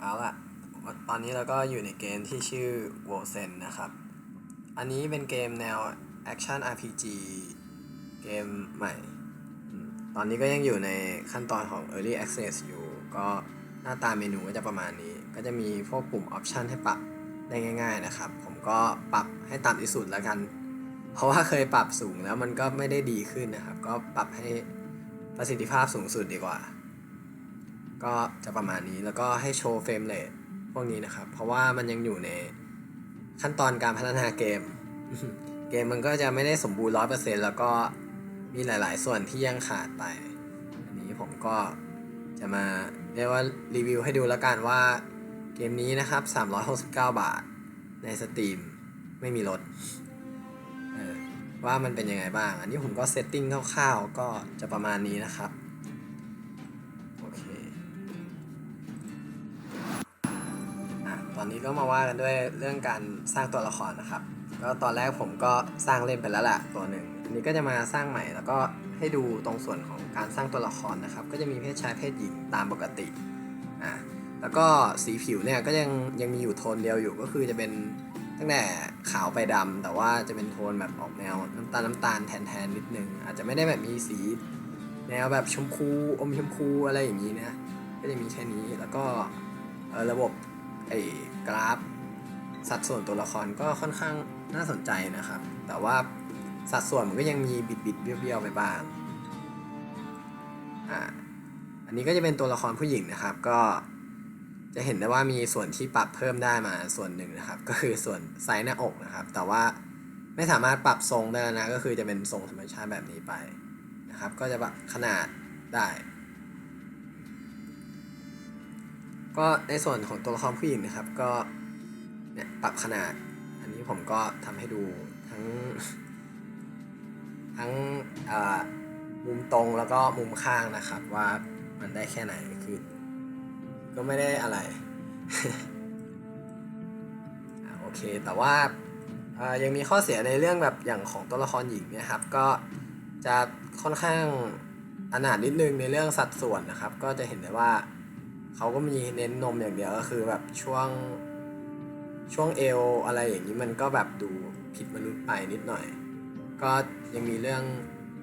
เอาล่ะ ตอนนี้เราก็อยู่ในเกมที่ชื่อ w o l s e n นะครับ อันนี้เป็นเกมแนว Action RPG เกมใหม่ ตอนนี้ก็ยังอยู่ในขั้นตอนของ Early Access อยู่ ก็หน้าตาเมนูก็จะประมาณนี้ ก็จะมีพวกปุ่ม Option ให้ปรับได้ง่าย ๆนะครับ ผมก็ปรับให้ต่ำที่สุดแล้วกัน เพราะว่าเคยปรับสูงแล้วมันก็ไม่ได้ดีขึ้นนะครับ ก็ปรับให้ประสิทธิภาพสูงสุดดีกว่า ก็จะประมาณนี้แล้วก็ให้โชว์เฟรมเรทพวกนี้นะครับ เพราะว่ามันยังอยู่ในขั้นตอนการพัฒนาเกม เกมมันก็จะไม่ได้สมบูรณ์ร้อยเปอร์เซ็นแล้วก็มีหลาย ๆ ส่วนที่ยังขาดไป อันนี้ผมก็จะมาเรียกว่ารีวิวให้ดูแล้วกันว่าเกมนี้นะครับ 369 บาทในสตรีมไม่มีลดว่ามันเป็นยังไงบ้าง อันนี้ผมก็เซตติ้งคร่าวๆ ก็จะประมาณนี้นะครับ นี้ก็มาว่ากันด้วยเรื่องการสร้างตัวละครนะครับก็ตอนแรกผมก็สร้างเล่นไปแล้วแหละตัวหนึ่งอันนี้ก็จะมาสร้างใหม่แล้วก็ให้ดูตรงส่วนของการสร้างตัวละครนะครับ ก็จะมีเพศชายเพศหญิงตามปกติอะแล้วก็สีผิวเนี่ยก็ยังยังมีอยู่โทนเดียวอยู่ก็คือจะเป็นตั้งแต่ขาวไปดำแต่ว่าจะเป็นโทนแบบออกแนวน้ำตาลน้ำตาลแทนๆนิดนึง อาจจะไม่ได้แบบมีสี แนวแบบชมพูอมชมพูอะไรอย่างนี้นะก็จะมีแค่นี้แล้วก็เออระบบไอ กราฟ สัดส่วนตัวละครก็ค่อนข้างน่าสนใจนะครับ แต่ว่าสัดส่วนมันก็ยังมีบิดบิดเบี้ยวๆไปบ้างอ่าอันนี้ก็จะเป็นตัวละครผู้หญิงนะครับ ก็จะเห็นได้ว่ามีส่วนที่ปรับเพิ่มได้มาส่วนหนึ่งนะครับ ก็คือส่วนไซส์หน้าอกนะครับ แต่ว่าไม่สามารถปรับทรงได้นะ ก็คือจะเป็นทรงธรรมชาติแบบนี้ไปนะครับ ก็จะปรับขนาดได้ ก็ในส่วนของตัวละครผู้หญิงนะครับ ก็เนี่ยปรับขนาด อันนี้ผมก็ทำให้ดูทั้ง ทั้งมุมตรงแล้วก็มุมข้างนะครับว่ามันได้แค่ไหนคือ ก็ไม่ได้อะไรอ่าโอเคแต่ว่าอ่ายังมีข้อเสียในเรื่องแบบอย่างของตัวละครหญิงเนะครับ ก็จะค่อนข้างอนาถนิดนึงในเรื่องสัดส่วนนะครับ ก็จะเห็นได้ว่า เขาก็มีเน้นนมอย่างเดียวก็คือแบบช่วงช่วงเอวอะไรอย่างนี้มันก็แบบดูผิดมนุษย์ไปนิดหน่อย ก็ยังมีเรื่อง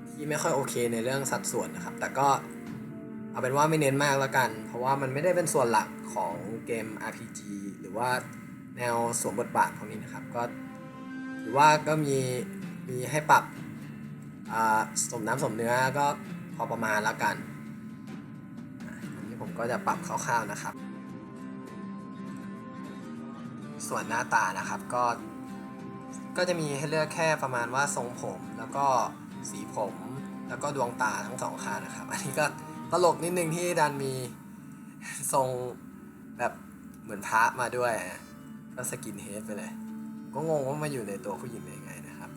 ที่ไม่ค่อยโอเคในเรื่องสัดส่วนนะครับ แต่ก็เอาเป็นว่าไม่เน้นมากแล้วกัน เพราะว่ามันไม่ได้เป็นส่วนหลักของเกม RPG หรือว่าแนวสวมบทบาทพวกนี้นะครับ ก็ถือว่าก็มีมีให้ปรับสมน้ำสมเนื้อก็พอประมาณแล้วกัน ผมก็จะปรับคร่าวๆนะครับ ส่วนหน้าตานะครับก็ ก็จะมีให้เลือกแค่ประมาณว่าทรงผม แล้วก็สีผม แล้วก็ดวงตาทั้งสองข้างนะครับ อันนี้ก็ตลกนิดนึงที่ดันมีทรงแบบเหมือนพระมาด้วย ก็สกินเฮดไปเลย ก็งงว่ามาอยู่ในตัวผู้หญิงได้ยังไงนะครับ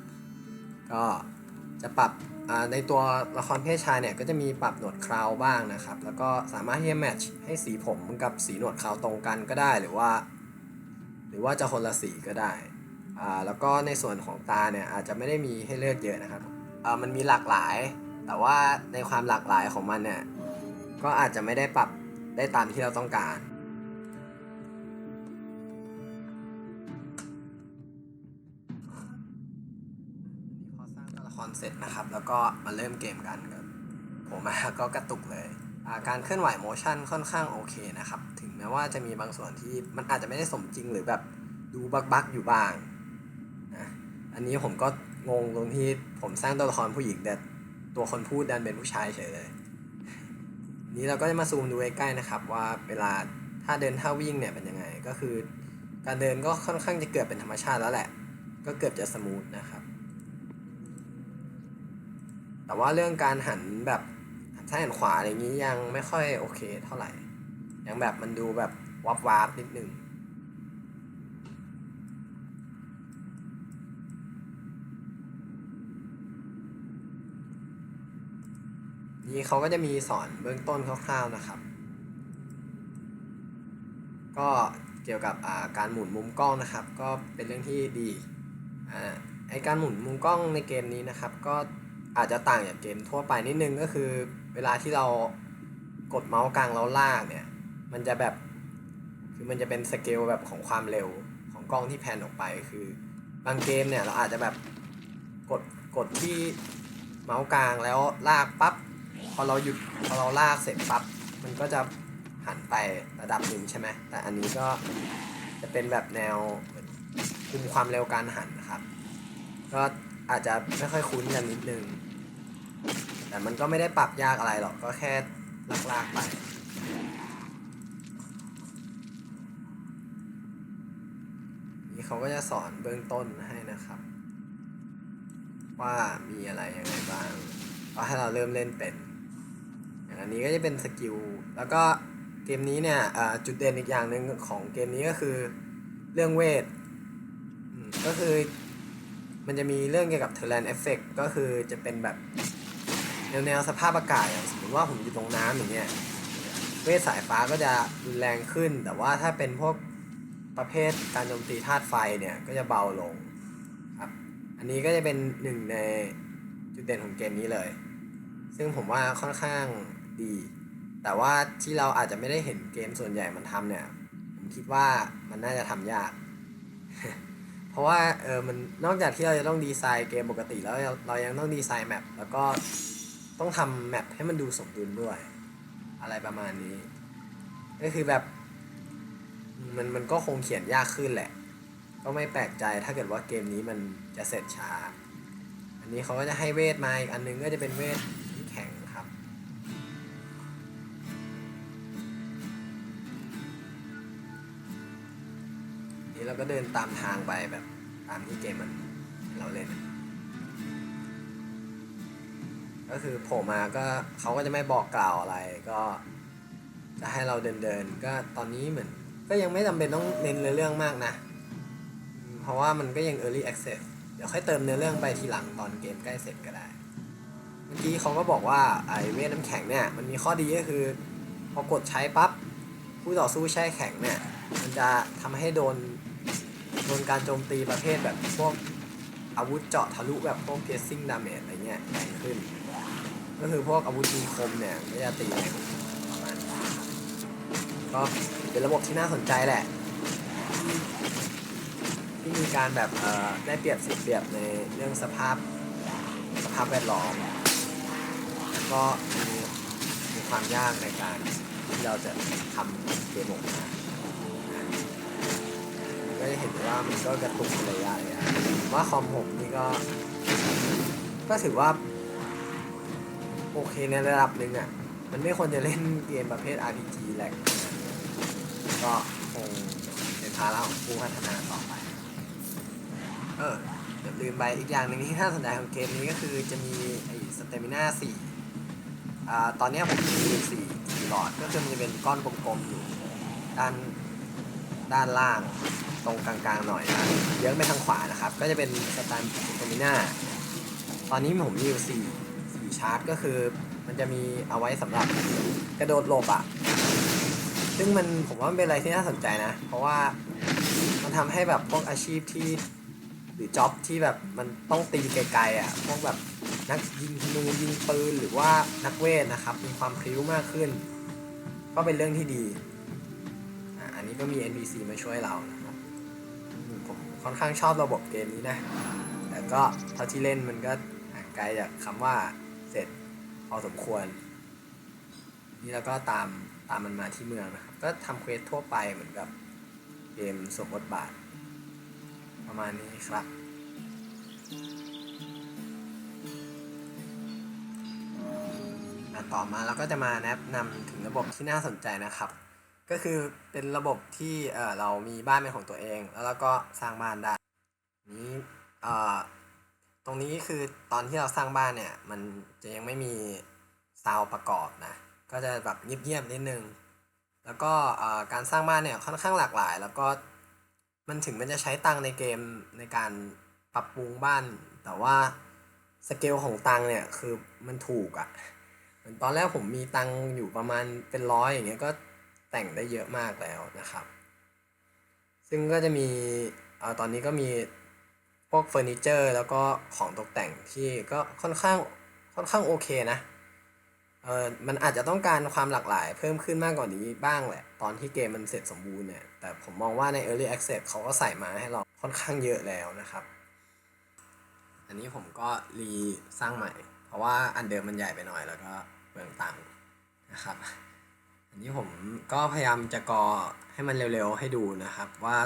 ก็จะปรับ ในตัวละครเพศชายเนี่ยก็จะมีปรับหนวดเคราวบ้างนะครับ แล้วก็สามารถที่จะแมทช์ให้สีผมกับสีหนวดเคราวตรงกันก็ได้หรือว่า หรือว่าจะคนละสีก็ได้แล้วก็ในส่วนของตาเนี่ยอาจจะไม่ได้มีให้เลือกเยอะนะครับมันมีหลากหลาย แต่ว่าในความหลากหลายของมันเนี่ยก็อาจจะไม่ได้ปรับได้ตามที่เราต้องการ เสร็จนะครับ แล้วก็มาเริ่มเกมกันครับผมมาก็กระตุกเลยาการเคลื่อนไหวโมชั่นค่อนข้างโอเคนะครับ ถึงแม้ว่าจะมีบางส่วนที่มันอาจจะไม่ได้สมจริงหรือแบบดูบักบักๆอยู่บ้างนะอันนี้ผมก็งงตรงที่ผมสร้างตัวละครผู้หญิงแต่ตัวคนพูดดันเป็นผู้ชายเฉยเลย นี้เราก็จะมาซูมดูใกล้ๆนะครับ ว่าเวลาถ้าเดินท่าวิ่งเนี่ยเป็นยังไงก็คือ การเดินก็ค่อนข้างจะเกือบเป็นธรรมชาติแล้วแหละ ก็เกือบจะสมูทนะครับ แต่ว่าเรื่องการหันแบบซ้ายหันขวาอะไรอย่างนี้ยังไม่ค่อยโอเคเท่าไหร่ ยังแบบมันดูแบบวับวาบนิดนึงนี่เขาก็จะมีสอนเบื้องต้นคร่าวๆนะครับ ก็เกี่ยวกับการหมุนมุมกล้องนะครับ ก็เป็นเรื่องที่ดีอ่าไอการหมุนมุมกล้องในเกมนี้นะครับ ก็ อาจจะต่างจากเกมทั่วไปนิดนึงก็คือ เวลาที่เรากดเมาส์กลางแล้วลากเนี่ย มันจะแบบคือมันจะเป็นสเกลแบบของความเร็วของกล้องที่แพนออกไปคือบางเกมเนี่ยเราอาจจะแบบกดกดที่เมาส์กลางแล้วลากปั๊บพอเราหยุดพอเราลากเสร็จปั๊บมันก็จะหันไประดับหนึ่งใช่ไหมแต่อันนี้ก็จะเป็นแบบแนวคุมความเร็วการหันนะครับ ก็อาจจะไม่ค่อยคุ้นกันนิดนึง แต่มันก็ไม่ได้ปรับยากอะไรหรอก ก็แค่ลากๆไปนี่เขาก็จะสอนเบื้องต้นให้นะครับ ว่ามีอะไรยังไงบ้างก็ให้เราเริ่มเล่นเป็นอย่างอันนี้ก็จะเป็นสกิล แล้วก็เกมนี้เนี่ยจุดเด่นอีกอย่างหนึ่งของเกมนี้ก็คือเรื่องเวทก็คือมันจะมีเรื่องเกี่ยวกับ Terrain Effect ก็คือจะเป็นแบบ แนวแนวสภาพอากาศอย่างสมมติว่าผมอยู่ตรงน้ำอย่างเงี้ยเวทสายฟ้าก็จะรุนแรงขึ้น แต่ว่าถ้าเป็นพวกประเภทการโจมตีธาตุไฟเนี่ยก็จะเบาลงครับอันนี้ก็จะเป็นหนึ่งในจุดเด่นของเกมนี้เลย ซึ่งผมว่าค่อนข้างดี แต่ว่าที่เราอาจจะไม่ได้เห็นเกมส่วนใหญ่มันทำเนี่ยผมคิดว่ามันน่าจะทำยาก เพราะว่าเออมันนอกจากที่เราจะต้องดีไซน์เกมปกติแล้วเราเรายังต้องดีไซน์แมปแล้วก็ ต้องทำแมปให้มันดูสมดุลด้วย อะไรประมาณนี้ก็คือแบบ มันมันก็คงเขียนยากขึ้นแหละ ก็ไม่แปลกใจถ้าเกิดว่าเกมนี้มันจะเสร็จช้า อันนี้เขาก็จะให้เวทมาอีกอันนึงก็จะเป็นเวทที่แข็งครับ นี่เราก็เดินตามทางไปแบบตามที่เกมมันเราเล่น ก็คือโผล่มาก็เขาก็จะไม่บอกกล่าวอะไรก็ จะให้เราเดินเดินก็ตอนนี้เหมือน ก็ยังไม่จำเป็นต้องเน้นเนื้อเรื่องมากนะ เพราะว่ามันก็ยัง early access เดี๋ยวค่อยเติมเนื้อเรื่องไปทีหลังตอนเกมใกล้เสร็จก็ได้ เมื่อกี้เขาก็บอกว่าไอเวทน้ำแข็งเนี่ยมันมีข้อดีก็คือ พอกดใช้ปั๊บผู้ต่อสู้แช่แข็งเนี่ยมันจะทำให้โดนโดนการโจมตีประเภทแบบพวกอาวุธเจาะทะลุแบบพวก piercing damage อะไรเงี้ยแรงขึ้น ก็คือพวกอาวุธมีคมเนี่ยก็จะตีแรงก็เป็นระบบที่น่าสนใจแหละ ที่มีการแบบเอ่อได้เปรียบเสียเปรียบในเรื่องสภาพสภาพแวดล้อมแล้วก็มีมีความยากในการที่เราจะทำเกมออกมาก็จะเห็นว่ามันก็กระตุกระยะเยอะผมว่าคอมผมนี่ก็ ก็ถือว่า โอเคในระดับหนึ่งอะ มันไม่ควรจะเล่นเกมประเภท RPG แหลกก็คงเป็นภาระของผู้พัฒนาต่อไป เออเดี๋ยวลืมไปอีกอย่างหนึ่งที่น่าสนใจของเกมนี้ก็คือจะมีไอ้สเตมิน่าสี่อ่าตอนนี้ผมมีสี่สี่หลอดก็คือมันจะเป็นก้อนกลมๆอยู่ด้านด้านล่างตรงกลางๆหน่อยนะเยอะไปทางขวานะครับ ก็จะเป็นสแตมสเตมิน่าตอนนี้ผมมีอยู่สี่ ชาร์จก็คือ มันจะมีเอาไว้สำหรับกระโดดหลบอะซึ่งมันผมว่ามันเป็นอะไรที่น่าสนใจนะ เพราะว่ามันทำให้แบบพวกอาชีพที่หรือจ็อบที่แบบมันต้องตีไกลๆอะพวกแบบนักยิงธนูยิงปืนหรือว่านักเวทนะครับ มีความพริ้วมากขึ้น ก็เป็นเรื่องที่ดีอันนี้ก็มี NPC มาช่วยเรานะครับผมค่อนข้างชอบระบบเกมนี้นะ แต่ก็เท่าที่เล่นมันก็ห่างไกลจากคำว่า เสร็จพอสมควร นี่แล้วก็ตามตามมันมาที่เมืองนะครับ ก็ทำเควสทั่วไปเหมือนกับเกมสมบทบาท ประมาณนี้ครับต่อมาเราก็จะมาแนะนำถึงระบบที่น่าสนใจนะครับ ก็คือเป็นระบบที่เออเรามีบ้านเป็นของตัวเอง แล้วเราก็สร้างบ้านได้นี้เออ ตรงนี้คือตอนที่เราสร้างบ้านเนี่ย มันจะยังไม่มีซาวประกอบนะ ก็จะแบบเงียบๆนิดนึง แล้วก็การสร้างบ้านเนี่ยค่อนข้างหลากหลาย แล้วก็มันถึงมันจะใช้ตังในเกมในการปรับปรุงบ้าน แต่ว่าสเกลของตังเนี่ยคือมันถูกอะ่ะเหมือนตอนแรกผมมีตังอยู่ประมาณเป็นร้อยอย่างเงี้ยก็แต่งได้เยอะมากแล้วนะครับ ซึ่งก็จะมีเออตอนนี้ก็มี พวกเฟอร์นิเจอร์แล้วก็ของตกแต่งที่ก็ค่อนข้างค่อนข้างโอเคนะเออมันอาจจะต้องการความหลากหลายเพิ่มขึ้นมากกว่านี้บ้างแหละ ตอนที่เกมมันเสร็จสมบูรณ์เนี่ย แต่ผมมองว่าใน Early Access เขาก็ใส่มาให้เราค่อนข้างเยอะแล้วนะครับ อันนี้ผมก็รีสร้างใหม่ เพราะว่าอันเดิมมันใหญ่ไปหน่อยแล้วก็เปลืองตังค์นะครับ อันนี้ผมก็พยายามจะกอให้มันเร็วๆให้ดูนะครับ ว่า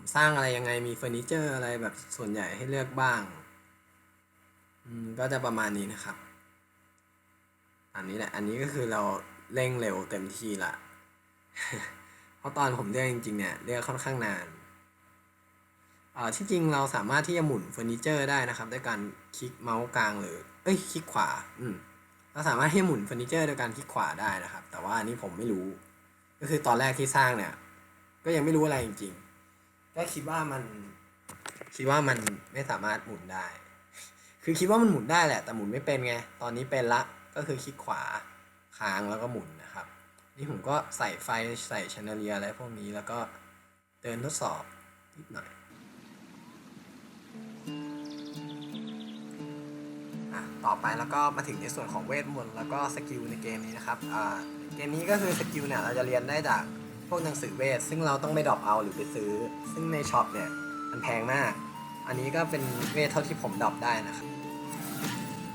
ผมสร้างอะไรยังไงมีเฟอร์นิเจอร์อะไรแบบส่วนใหญ่ให้เลือกบ้างก็จะประมาณนี้นะครับ อันนี้แหละ อันนี้ก็คือเราเร่งเร็วเต็มที่ละ เพราะตอนผมเลือกจริงๆเนี่ยเลือกค่อนข้างนานที่จริงเราสามารถที่จะหมุนเฟอร์นิเจอร์ได้นะครับ ด้วยการคลิกเมาส์กลางหรือ เอ้ยคลิกขวา อืมเราสามารถที่หมุนเฟอร์นิเจอร์โดยการคลิกขวาได้นะครับ แต่ว่าอันนี้ผมไม่รู้ ก็คือตอนแรกที่สร้างเนี่ย ก็ยังไม่รู้อะไรจริงๆ ก็คิดว่ามัน คิดว่ามันไม่สามารถหมุนได้ คือคิดว่ามันหมุนได้แหละ แต่หมุนไม่เป็นไง ตอนนี้เป็นละ ก็คือคลิกขวาค้างแล้วก็หมุนนะครับ นี่ผมก็ใส่ไฟใส่ชนเลียอะไรพวกนี้แล้วก็เดินทดสอบนิดหน่อยอะต่อไปแล้วก็มาถึงในส่วนของเวทมนต์แล้วก็สกิลในเกมนี้นะครับอ่าเกมนี้ก็คือสกิลเนี่ยเราจะเรียนได้จาก พวกหนังสือเวท ซึ่งเราต้องไปดรอปเอาหรือไปซื้อ ซึ่งในช็อปเนี่ยมันแพงมาก อันนี้ก็เป็นเวทเท่าที่ผมดรอปได้นะครับ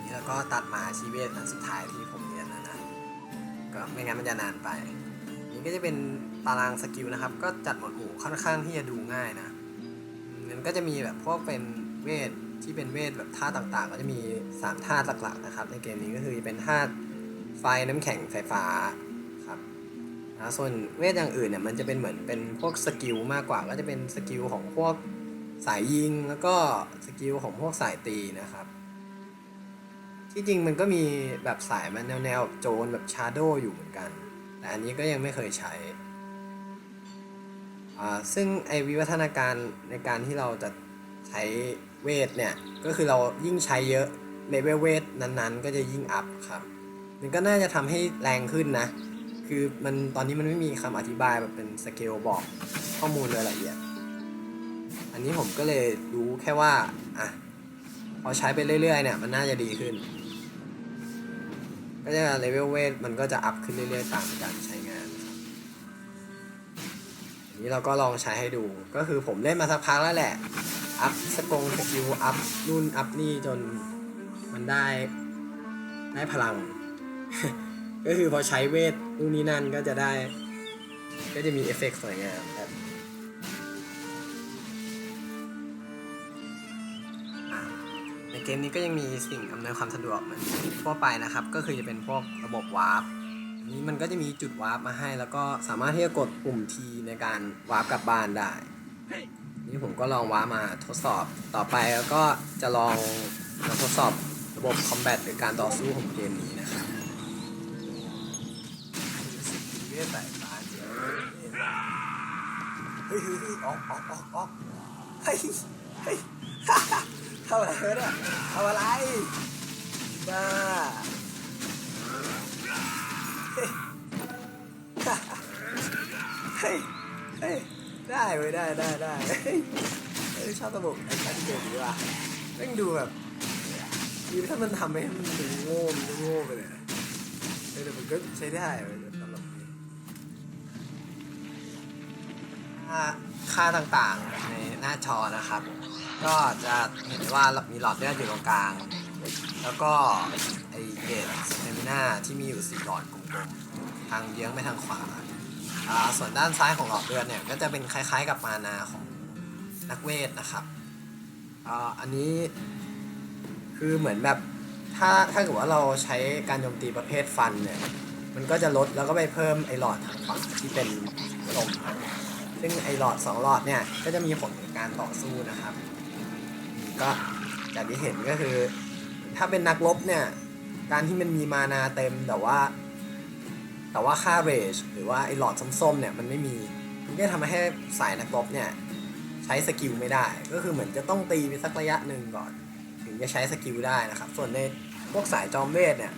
นี่แล้วก็ตัดมาชีเวทอันสุดท้ายที่ผมเรียนนะนะก็ไม่งั้นมันจะนานไป นี่ก็จะเป็นตารางสกิลนะครับ ก็จัดหมวดหมู่ค่อนข้างที่จะดูง่ายนะมันก็จะมีแบบพวกเป็นเวทที่เป็นเวทแบบธาต่างๆ ก็จะมี3ธาหลักๆนะครับ ในเกมนี้ก็คือเป็นธาไฟน้ำแข็งไฟฟ้า นะส่วนเวทอย่างอื่นเนี่ยมันจะเป็นเหมือนเป็นพวกสกิลมากกว่า ก็จะเป็นสกิลของพวกสายยิงแล้วก็สกิลของพวกสายตีนะครับ ที่จริงมันก็มีแบบสายมันแนวๆโจนแบบชาร์โดอยู่เหมือนกัน แต่อันนี้ก็ยังไม่เคยใช้อ่าซึ่งไอวิวัฒนาการในการที่เราจะใช้เวทเนี่ย ก็คือเรายิ่งใช้เยอะเลเวลเวทนั้นๆ ก็จะยิ่งอัพครับ มันก็น่าจะทำให้แรงขึ้นนะ คือมันตอนนี้มันไม่มีคำอธิบายแบบเป็นสเกลบอกข้อมูลรายละเอียด อันนี้ผมก็เลยรู้แค่ว่า อะ พอใช้ไปเรื่อยๆเนี่ย มันน่าจะดีขึ้น ก็จะเลเวลเวทมันก็จะอัพขึ้นเรื่อยๆตามการใช้งานนะครับอันนี้เราก็ลองใช้ให้ดู ก็คือผมเล่นมาสักพักแล้วแหละ อัพสกงสกิลอัพนู่นอัพนี่จนมันได้ได้พลัง ก็คือพอใช้เวท นู่นนี่นั่นก็จะได้ ก็จะมีเอฟเฟกต์สวยงามแบบอ่ในเกมนี้ก็ยังมีสิ่งอำนวยความสะดวกเหมือนทั่วไปนะครับ ก็คือจะเป็นพวกระบบวาร์ปอันนี้มันก็จะมีจุดวาร์ปมาให้ แล้วก็สามารถที่จะกดปุ่ม T ในการวาร์ปกลับบ้านได้นี่ผมก็ลองวาร์ปมาทดสอบต่อไปแล้วก็จะลองมาทดสอบระบบคอมแบทหรือการต่อสู้ของเกมนี้นะครับ เฮ้ยเฮ้ยเฮ้ยออกออกออกออกเฮ้ยเฮ้ยทำอะไรเนี่ยทำอะไรบ้าเฮ้ยเฮ้ยได้เว้ยได้ได้ได้เฮ้ยชอบระบบแอคชั่นเกมนี้ว่ะแม่งดูแบบคือถ้ามันทำให้มันดูโง่มันจะโง่ไปเลยแต่มันก็ใช้ได้เว้ย ค่าค่าต่างๆในหน้าจอนะครับ ก็จะเห็นว่ามีหลอดเลือดอยู่ตรงกลาง แล้วก็ไอเกจสเตมิน่าที่มีอยู่สี่หลอดกลมๆทางเยื้องไปทางขวาส่วนด้านซ้ายของหลอดเลือดเนี่ยก็จะเป็นคล้ายๆกับมานาของนักเวทนะครับอันนี้คือเหมือนแบบถ้าถ้าเกิดว่าเราใช้การโจมตีประเภทฟันเนี่ย มันก็จะลดแล้วก็ไปเพิ่มไอหลอดทางขวาที่เป็นลม ซึ่งไอหลอดสองหลอดเนี่ยก็จะมีผลในการต่อสู้นะครับ ก็จากที่เห็นก็คือ ถ้าเป็นนักรบเนี่ยการที่มันมีมานาเต็มแต่ว่า แต่ว่าค่าเรจหรือว่าไอหลอดส้มๆเนี่ยมันไม่มีมันก็ทำให้สายนักรบเนี่ยใช้สกิลไม่ได้ ก็คือเหมือนจะต้องตีไปสักระยะหนึ่งก่อน ถึงจะใช้สกิลได้นะครับ ส่วนในพวกสายจอมเวทเนี่ย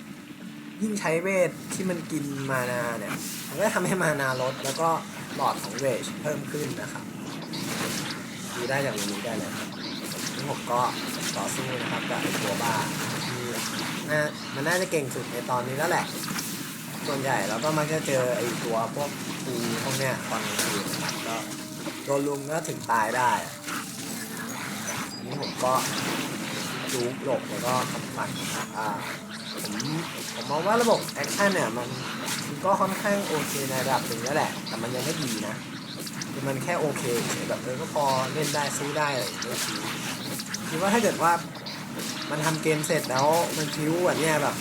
ยิ่งใช้เวทที่มันกินมานาเนี่ยมันก็ทำให้มานาลดแล้วก็ หลอดของเรจเพิ่มขึ้นนะครับดูได้จากตรงนี้ได้เลยครับนี่ผมก็ต่อสู้นะครับกับไอ้ตัวบ้าที่น่ามันน่าจะเก่งสุดในตอนนี้แล้วแหละ ส่วนใหญ่เราก็มักจะเจอไอ้ตัวพวกปูพวกเนี้ยตอนกลางคืนะก็โดนลุมก็ถึงตายได้นี้ผมก็จูบหลบแล้วก็ทำฝันนะครับอ่าผมผมมองว่าระบบแอคชั่นเนี่ยมัน ก็ค่อนข้างโอเคในระดับหนึ่งแล้วแหละ แต่มันยังไม่ดีนะคือมันแค่โอเคแบบเออก็พอเล่นได้สู้ได้อะไรอย่างเงี้ยคือคิดว่าถ้าเกิดว่ามันทำเกมเสร็จแล้วมันคิ้วแบบเนี้ยแบบ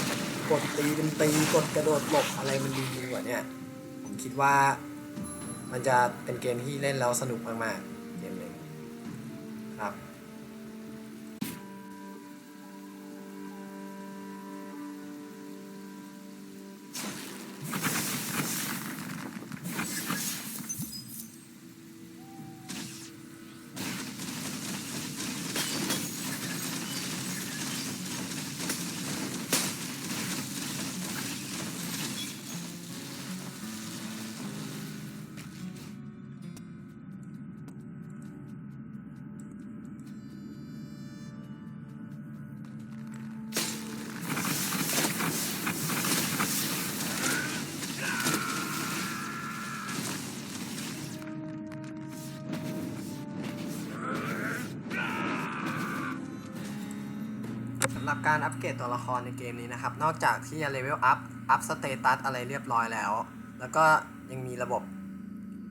กดตีเป็นตีกดกระโดดหลบอะไรมันดีๆกว่าเนี้ยผมคิดว่ามันจะเป็นเกมที่เล่นแล้วสนุกมากๆ การอัปเกรดตัวละครในเกมนี้นะครับ นอกจากที่จะเลเวลอัพ อัพสเตตัสอะไรเรียบร้อยแล้ว แล้วก็ยังมีระบบ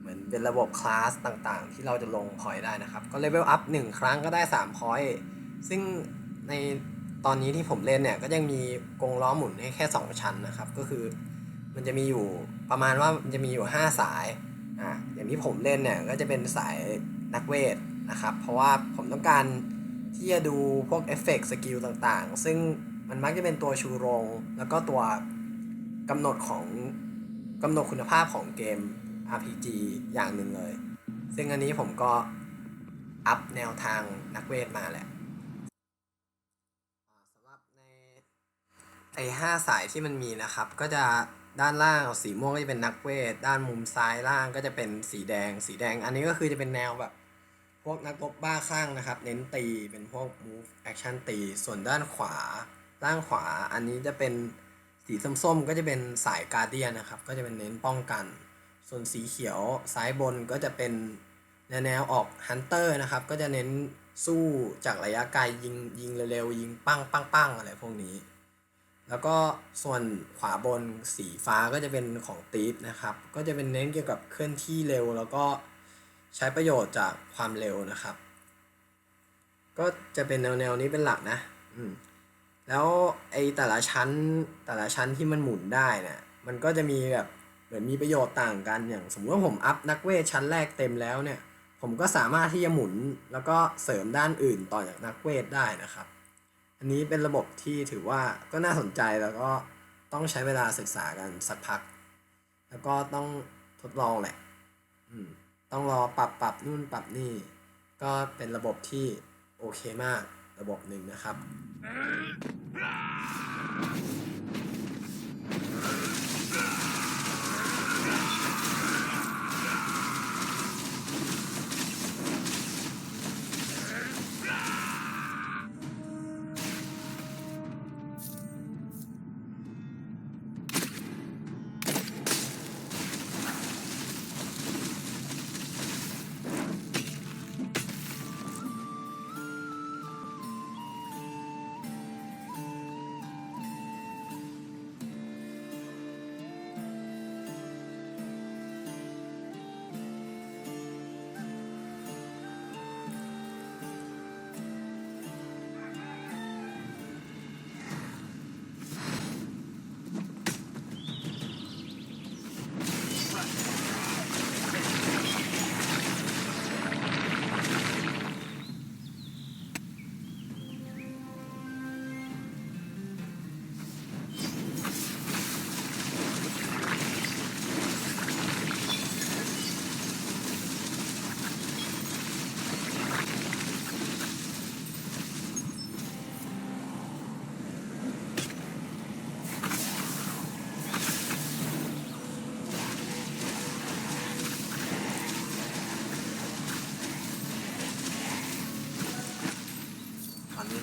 เหมือนเป็นระบบคลาสต่างๆ ที่เราจะลงพอยได้นะครับ ก็เลเวลอัพหนึ่งครั้งก็ได้3พอยซึ่งในตอนนี้ที่ผมเล่นเนี่ยก็ยังมีกรงล้อหมุนให้แค่ 2 ชั้นนะครับ ก็คือมันจะมีอยู่ประมาณว่ามันจะมีอยู่ 5 สายอะอย่างที่ผมเล่นเนี่ยก็จะเป็นสายนักเวทนะครับ เพราะว่าผมต้องการ ที่จะดูพวกเอฟเฟกต์สกิลต่างๆ ซึ่งมันมักจะเป็นตัวชูโรง แล้วก็ตัวกำหนดของกำหนดคุณภาพของเกม RPG อย่างหนึ่งเลย ซึ่งอันนี้ผมก็อัพแนวทางนักเวทมาแหละสำหรับในไอ้ห้าสายที่มันมีนะครับ ก็จะด้านล่างสีม่วงก็จะเป็นนักเวท ด้านมุมซ้ายล่างก็จะเป็นสีแดง สีแดง อันนี้ก็คือจะเป็นแนวแบบ พวกนักรบบ้าคลั่งนะครับ เน้นตีเป็นพวก move action ตี ส่วนด้านขวาด้านขวาอันนี้จะเป็นสีส้มๆ ก็จะเป็นสายการเดียนนะครับ ก็จะเป็นเน้นป้องกัน ส่วนสีเขียวซ้ายบนก็จะเป็นแนวแนวออกฮันเตอร์นะครับ ก็จะเน้นสู้จากระยะไกลยิงยิงเร็วๆ ยิงปั้งปั้งปั้งอะไรพวกนี้ แล้วก็ส่วนขวาบนสีฟ้าก็จะเป็นของตีฟนะครับ ก็จะเป็นเน้นเกี่ยวกับเคลื่อนที่เร็วแล้วก็ ใช้ประโยชน์จากความเร็วนะครับ ก็จะเป็นแนวแนวๆนี้เป็นหลักนะอืมแล้วไอ้แต่ละชั้นแต่ละชั้นที่มันหมุนได้เนี่ยมันก็จะมีแบบเหมือนมีประโยชน์ต่างกันอย่างสมมติว่าผมอัพนักเวทชั้นแรกเต็มแล้วเนี่ย ผมก็สามารถที่จะหมุนแล้วก็เสริมด้านอื่นต่อจากนักเวทได้นะครับ อันนี้เป็นระบบที่ถือว่าก็น่าสนใจแล้วก็ต้องใช้เวลาศึกษากันสักพัก แล้วก็ต้องทดลองแหละ อืม ต้องรอปรับปรับนู่นปรับนี่ ก็เป็นระบบที่โอเคมากระบบหนึ่งนะครับ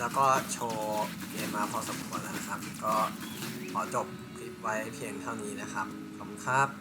ล้วก็โชว์เกมมาพอสมควรแล้วนะครับ ก็ขอจบคลิปไว้เพียงเท่านี้นะครับ ขอบคุณครับ